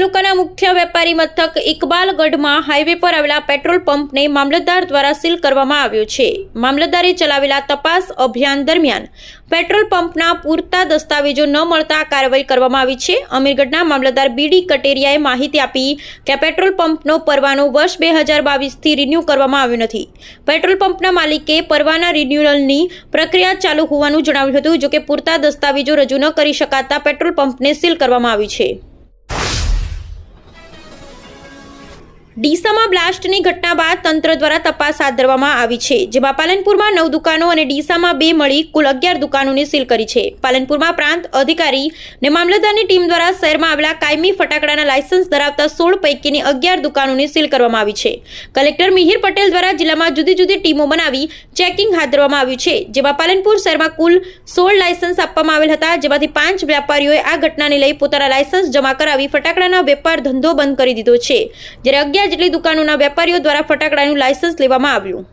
તાલુકાના મુખ્ય વેપારી મથક ઇકબાલગઢમાં હાઈવે પર આવેલા પેટ્રોલ પંપને મામલતદાર દ્વારા સીલ કરવામાં આવ્યો છે. મામલતદારે ચલાવેલા તપાસ અભિયાન દરમિયાન પેટ્રોલ પંપના પૂરતા દસ્તાવેજો ન મળતા કાર્યવાહી કરવામાં આવી છે. અમીરગઢના મામલતદાર બીડી કટેરિયાએ માહિતી આપી કે પેટ્રોલ પંપનો પરવાનો વર્ષ બે હજાર બાવીસથી રિન્યૂ કરવામાં આવ્યો નથી. પેટ્રોલ પંપના માલિકે પરવાના રિન્યુઅલની પ્રક્રિયા ચાલુ હોવાનું જણાવ્યું હતું, જોકે પૂરતા દસ્તાવેજો રજૂ ન કરી શકાતા પેટ્રોલ પંપને સીલ કરવામાં આવી છે. ડીસામાં બ્લાસ્ટની ઘટના બાદ તંત્ર દ્વારા તપાસ હાથ ધરવામાં આવી છે, જેમાં પાલનપુરમાં નવ દુકાનો અને ડીસામાં બે મળી કુલ અગિયાર દુકાનોને સીલ કરી છે. પાલનપુરમાં પ્રાંત અધિકારી ને મામલતદારની ટીમ દ્વારા શહેરમાં આવેલા કાયમી ફટાકડાના લાયસન્સ ધરાવતા સોળ પૈકીની અગિયાર દુકાનોને સીલ કરવામાં આવી છે. કલેક્ટર મિહિર પટેલ દ્વારા જિલ્લામાં જુદી જુદી ટીમો બનાવી ચેકિંગ હાથ ધરવામાં આવ્યું છે, જેમાં પાલનપુર શહેરમાં કુલ સોળ લાયસન્સ આપવામાં આવેલ હતા, જેમાંથી પાંચ વ્યાપારીઓએ આ ઘટનાને લઈ પોતાના લાયસન્સ જમા કરાવી ફટાકડાના વેપાર ધંધો બંધ કરી દીધો છે. જ્યારે અગિયાર જેટલી દુકાનોના વેપારીઓ દ્વારા ફટાકડાનું લાયસન્સ લેવામાં આવ્યું.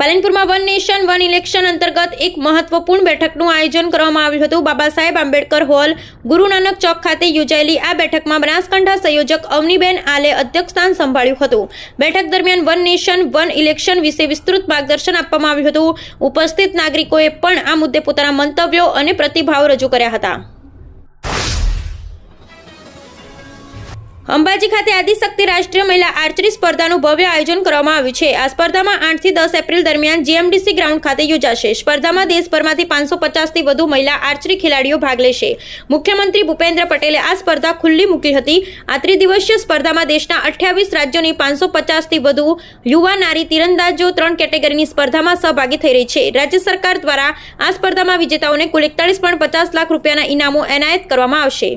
પાલનપુરમાં વન નેશન, વન ઇલેક્શન અંતર્ગત એક મહત્વપૂર્ણ બેઠકનું આયોજન કરવામાં આવ્યું હતું. બાબા સાહેબ આંબેડકર હોલ, ગુરુ નાનક ચોક ખાતે યોજાયેલી આ બેઠકમાં બનાસકાંઠા સંયોજક અવનીબેન આલે અધ્યક્ષસ્થાન સંભાળ્યું હતું. બેઠક દરમિયાન વન નેશન, વન ઇલેક્શન વિશે વિસ્તૃત માર્ગદર્શન આપવામાં આવ્યું હતું. ઉપસ્થિત નાગરિકોએ પણ આ મુદ્દે પોતાના મંતવ્યો અને પ્રતિભાવો રજૂ કર્યા હતા. અંબાજી ખાતે આદિશક્તિ રાષ્ટ્રીય મહિલા આર્ચરી સ્પર્ધાનું ભવ્ય આયોજન કરવામાં આવ્યું છે. આ સ્પર્ધામાં આઠથી દસ એપ્રિલ દરમિયાન જીએમડીસી ગ્રાઉન્ડ ખાતે યોજાશે. સ્પર્ધામાં દેશભરમાંથી પાંચસો પચાસથી વધુ મહિલા આર્ચરી ખેલાડીઓ ભાગ લેશે. મુખ્યમંત્રી ભૂપેન્દ્ર પટેલે આ સ્પર્ધા ખુલ્લી મૂકી હતી. આ ત્રિદિવસીય સ્પર્ધામાં દેશના અઠ્યાવીસ રાજ્યોની પાંચસો પચાસથી વધુ યુવા નારી તીરંદાજો ત્રણ કેટેગરીની સ્પર્ધામાં સહભાગી થઈ રહી છે. રાજ્ય સરકાર દ્વારા આ સ્પર્ધામાં વિજેતાઓને કુલ એકતાળીસ પોઈન્ટ પચાસ લાખ રૂપિયાના ઇનામો એનાયત કરવામાં આવશે.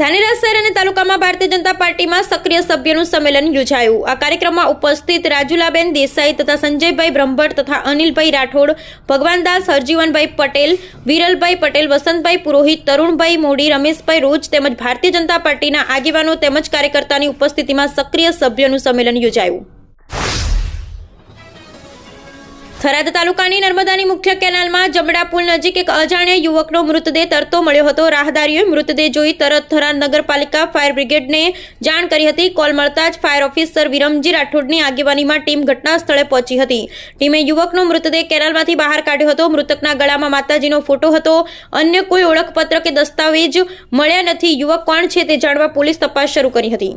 ધાનેરા શહેર અને તાલુકામાં ભારતીય જનતા પાર્ટીમાં સક્રિય સભ્યનું સંમેલન યોજાયું. આ કાર્યક્રમમાં ઉપસ્થિત રાજુલાબેન દેસાઈ તથા સંજયભાઈ બ્રહ્મભટ્ટ તથા અનિલભાઈ રાઠોડ, ભગવાનદાસ, હરજીવનભાઈ પટેલ, વિરલભાઈ પટેલ, વસંતભાઈ પુરોહિત, તરુણભાઈ મોડી રમેશભાઈ રોજ તેમજ ભારતીય જનતા પાર્ટીના આગેવાનો તેમજ કાર્યકર્તાની ઉપસ્થિતિમાં સક્રિય સભ્યનું સંમેલન યોજાયું. થરાદ તાલુકાની નર્મદાની મુખ્ય કેનાલમાં જમડા પુલ નજીક એક અજાણ્યા યુવકનો મૃતદેહ તરતો મળ્યો હતો. રાહદારીઓએ મૃતદેહ જોઈ તરત થરાદ નગરપાલિકા ફાયર બ્રિગેડને જાણ કરી હતી. કોલ મળતા જ ફાયર ઓફિસર વિરમજી રાઠોડની આગેવાનીમાં ટીમ ઘટના સ્થળે પહોંચી હતી. ટીમે યુવકનો મૃતદેહ કેનાલમાંથી બહાર કાઢ્યો હતો. મૃતકના ગળામાં માતાજીનો ફોટો હતો. અન્ય કોઈ ઓળખપત્ર કે દસ્તાવેજ મળ્યા નથી. યુવક કોણ છે તે જાણવા પોલીસ તપાસ શરૂ કરી હતી.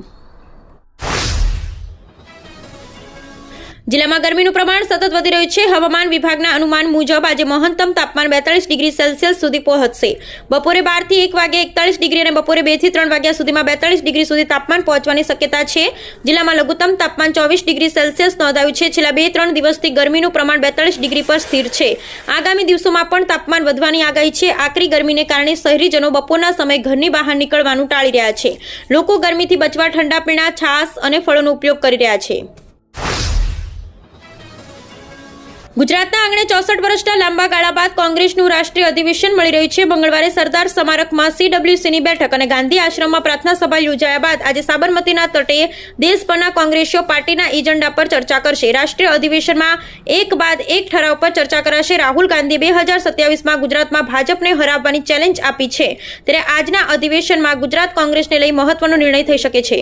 જિલ્લામાં ગરમીનું પ્રમાણ સતત વધી રહ્યું છે. હવામાન વિભાગના અનુમાન મુજબ આજે મહત્તમ તાપમાન બેતાળીસ ડિગ્રી સેલ્સિયસ સુધી પહોંચશે. બપોરે બારથી એક વાગે એકતાળીસ ડિગ્રી અને બપોરે બેથી ત્રણ વાગ્યા સુધીમાં બેતાળીસ ડિગ્રી સુધી તાપમાન પહોંચવાની શક્યતા છે. જિલ્લામાં લઘુત્તમ તાપમાન ચોવીસ ડિગ્રી સેલ્સિયસ નોંધાયું છે. છેલ્લા બે ત્રણ દિવસથી ગરમીનું પ્રમાણ બેતાળીસ ડિગ્રી પર સ્થિર છે. આગામી દિવસોમાં પણ તાપમાન વધવાની આગાહી છે. આકરી ગરમીને કારણે શહેરીજનો બપોરના સમયે ઘરની બહાર નીકળવાનું ટાળી રહ્યા છે. લોકો ગરમીથી બચવા ઠંડા પીણા, છાશ અને ફળોનો ઉપયોગ કરી રહ્યા છે. ગુજરાતના આંગણે ચોસઠ વર્ષના લાંબા ગાળા બાદ કોંગ્રેસનું રાષ્ટ્રીય અધિવેશન મળી રહ્યું છે. મંગળવારે સરદાર સ્મારકમાં સીડબ્લ્યુસીની બેઠક અને ગાંધી આશ્રમમાં પ્રાર્થના સભા યોજાયા બાદ આજે સાબરમતીના તટે દેશભરના કોંગ્રેસીઓ પાર્ટીના એજન્ડા પર ચર્ચા કરશે. રાષ્ટ્રીય અધિવેશનમાં એક બાદ એક ઠરાવ પર ચર્ચા કરાશે. રાહુલ ગાંધી બે હજાર સત્યાવીસમાં ગુજરાતમાં ભાજપને હરાવવાની ચેલેન્જ આપી છે. ત્યારે આજના અધિવેશનમાં ગુજરાત કોંગ્રેસને લઈ મહત્વનો નિર્ણય થઈ શકે છે.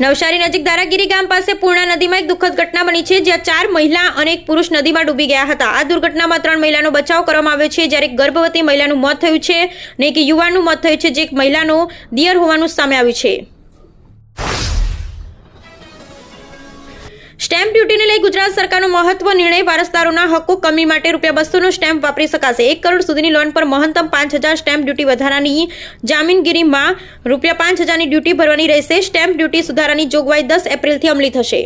નવસારી નજીક દારાગીરી ગામ પાસે પૂર્ણા નદીમાં એક દુઃખદ ઘટના બની છે, જ્યાં ચાર મહિલા અને એક પુરુષ નદીમાં ડૂબી ગયા હતા. આ દુર્ઘટનામાં ત્રણ મહિલાનો બચાવ કરવામાં આવ્યો છે, જ્યારે ગર્ભવતી મહિલાનું મોત થયું છે અને એક યુવાનનું મોત થયું છે, જે એક મહિલાનો દિયર હોવાનું સામે આવ્યું છે. સ્ટેમ્પ ડ્યુટીને લઈ ગુજરાત સરકારનો મહત્વ નિર્ણય, વારસદારોના હક્કો કમી માટે રૂપિયા બસોનો સ્ટેમ્પ વાપરી શકાશે. એક કરોડ સુધીની લોન પર મહત્તમ પાંચ હજાર સ્ટેમ્પ ડ્યુટી વધારાની જામીનગીરીમાં રૂપિયા પાંચ હજારની ડ્યુટી ભરવાની રહેશે. સ્ટેમ્પ ડ્યુટી સુધારાની જોગવાઈ દસ એપ્રિલથી અમલી થશે.